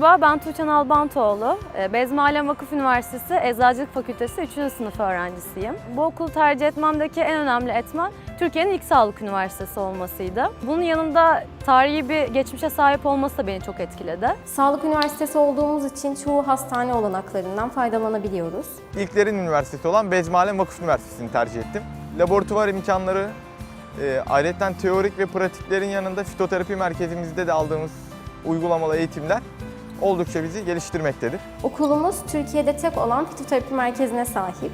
Merhaba, ben Tuğçe Nalbantoğlu. Ee, Bezmi Alem Vakıf Üniversitesi Eczacılık Fakültesi 3. sınıf öğrencisiyim. Bu okulu tercih etmemdeki en önemli etmen Türkiye'nin ilk sağlık üniversitesi olmasıydı. Bunun yanında tarihi bir geçmişe sahip olması da beni çok etkiledi. Sağlık üniversitesi olduğumuz için çoğu hastane olanaklarından faydalanabiliyoruz. İlklerin üniversitesi olan Bezmalem Vakıf Üniversitesi'ni tercih ettim. Laboratuvar imkanları, e, ayrıca teorik ve pratiklerin yanında fitoterapi merkezimizde de aldığımız uygulamalı eğitimler oldukça bizi geliştirmektedir. Okulumuz Türkiye'de tek olan fitoterapi merkezine sahip.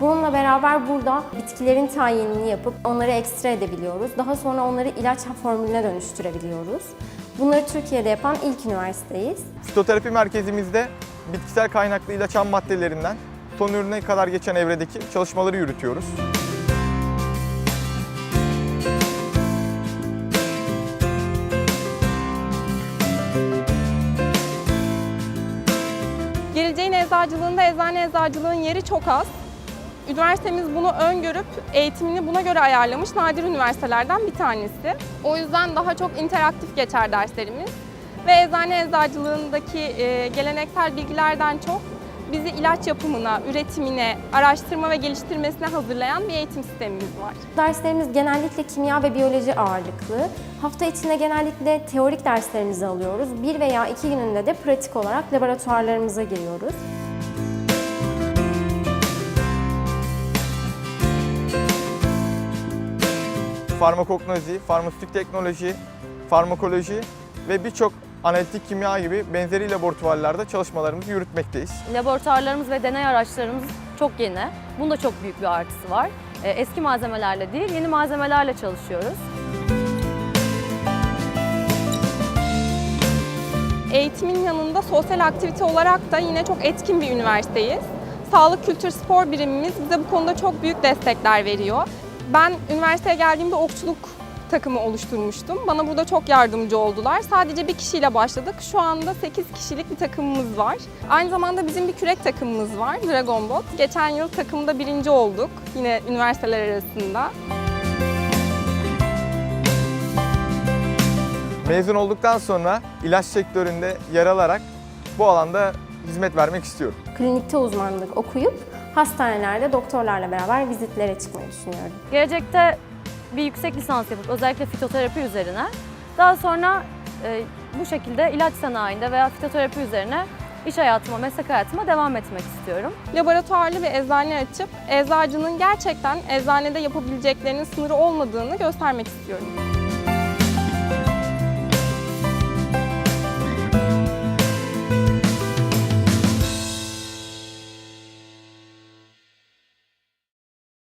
Bununla beraber burada bitkilerin tayinini yapıp onları ekstra edebiliyoruz. Daha sonra onları ilaç formülüne dönüştürebiliyoruz. Bunları Türkiye'de yapan ilk üniversiteyiz. Fitoterapi merkezimizde bitkisel kaynaklı ilaç ham maddelerinden son ürüne kadar geçen evredeki çalışmaları yürütüyoruz. Geleceğin eczacılığında eczane eczacılığın yeri çok az. Üniversitemiz bunu öngörüp eğitimini buna göre ayarlamış nadir üniversitelerden bir tanesi. O yüzden daha çok interaktif geçer derslerimiz. Ve eczane eczacılığındaki geleneksel bilgilerden çok bizi ilaç yapımına, üretimine, araştırma ve geliştirmesine hazırlayan bir eğitim sistemimiz var. Derslerimiz genellikle kimya ve biyoloji ağırlıklı. Hafta içinde genellikle teorik derslerimizi alıyoruz. Bir veya iki gününde de pratik olarak laboratuvarlarımıza giriyoruz. Farmakognozi, farmasötik teknoloji, farmakoloji ve birçok analitik kimya gibi benzeri laboratuvarlarda çalışmalarımızı yürütmekteyiz. Laboratuvarlarımız ve deney araçlarımız çok yeni. Bunda çok büyük bir artısı var. Ee, Eski malzemelerle değil, yeni malzemelerle çalışıyoruz. Eğitimin yanında sosyal aktivite olarak da yine çok etkin bir üniversiteyiz. Sağlık Kültür Spor birimimiz bize bu konuda çok büyük destekler veriyor. Ben üniversiteye geldiğimde okçuluk takımı oluşturmuştum. Bana burada çok yardımcı oldular. Sadece bir kişiyle başladık. Şu anda 8 kişilik bir takımımız var. Aynı zamanda bizim bir kürek takımımız var, Dragon Bot. Geçen yıl takımda birinci olduk yine üniversiteler arasında. Mezun olduktan sonra ilaç sektöründe yer alarak bu alanda hizmet vermek istiyorum. Klinikte uzmanlık okuyup hastanelerde doktorlarla beraber vizitlere çıkmayı düşünüyorum. Gelecekte bir yüksek lisans yapıp özellikle fitoterapi üzerine daha sonra e, bu şekilde ilaç sanayinde veya fitoterapi üzerine iş hayatıma, meslek hayatıma devam etmek istiyorum. laboratuvarlı bir eczane açıp eczacının gerçekten eczanede yapabileceklerinin sınırı olmadığını göstermek istiyorum.